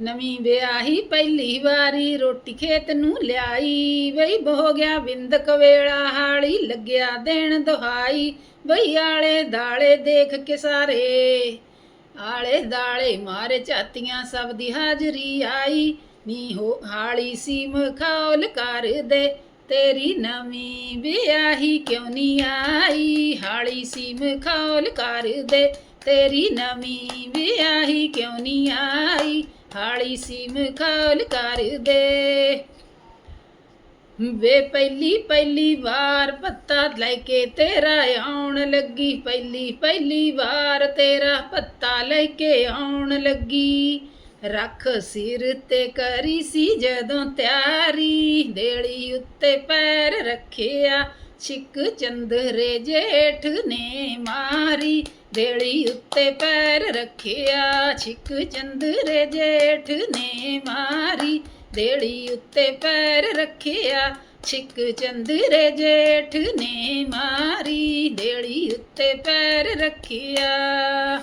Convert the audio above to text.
ਨਵੀਂ ਵਿਆਹੀ ਪਹਿਲੀ ਵਾਰੀ ਰੋਟੀ ਖੇਤ ਨੂੰ ਲਿਆਈ। ਬਈ ਬੋ ਗਿਆ ਬਿੰਦਕ ਵੇਲਾ, ਹਾਲੀ ਲੱਗਿਆ ਦੇਣ ਦੁਹਾਈ। ਬਈ ਆਲੇ ਦਾਲੇ ਦੇਖ ਕੇ ਸਾਰੇ, ਆਲੇ ਦਾਲੇ ਮਾਰੇ ਝਾਤੀਆਂ ਸਭ ਦੀ ਹਾਜ਼ਰੀ ਆਈ। ਨੀ ਹੋ ਹਾਲੀ ਸੀਮ ਖੌਲ ਕਰ ਦੇ, ਤੇਰੀ ਨਵੀਂ ਵਿਆਹੀ ਕਿਉਂ ਨਹੀਂ ਆਈ? ਹਾਲੀ ਸੀਮ ਖੌਲ ਕਰ ਦੇ ਤੇਰੀ ਨਵੀਂ ਵਿਆਹੀ ਕਿਉਂ ਨਹੀਂ ਆਈ? ਹਾਲੀ ਸੀਮ ਖੌਲ ਕਰ ਦੇ। ਵੇ ਪਹਿਲੀ ਪਹਿਲੀ ਵਾਰ ਪੱਤਾ ਲੈ ਕੇ ਤੇਰਾ ਆਉਣ ਲੱਗੀ। ਪਹਿਲੀ ਪਹਿਲੀ ਵਾਰ ਤੇਰਾ ਪੱਤਾ ਲੈ ਕੇ ਆਉਣ ਲੱਗੀ। ਰੱਖ ਸਿਰ ਤੇ ਕਰੀ ਸੀ ਜਦੋਂ ਤਿਆਰੀ। ਦੇਲੀ ਉੱਤੇ ਪੈਰ ਰੱਖਿਆ। ਚੰਦਰੇ ਜੇਠ ਨੇ ਮਾਰੀ। ਦੇਲੀ ਉੱਤੇ ਪੈਰ ਰੱਖਿਆ, ਛਿੱਕ ਚੰਦਰੇ ਜੇਠ ਨੇ ਮਾਰੀ। ਦੇਲੀ ਉੱਤੇ ਪੈਰ ਰੱਖਿਆ, ਛਿੱਕ ਚੰਦਰੇ ਜੇਠ ਨੇ ਮਾਰੀ। ਦੇਲੀ ਉੱਤੇ ਪੈਰ ਰੱਖਿਆ।